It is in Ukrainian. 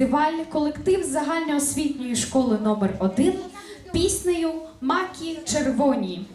Фестиваль колектив загальноосвітньої школи номер 1 піснею Макі червоні.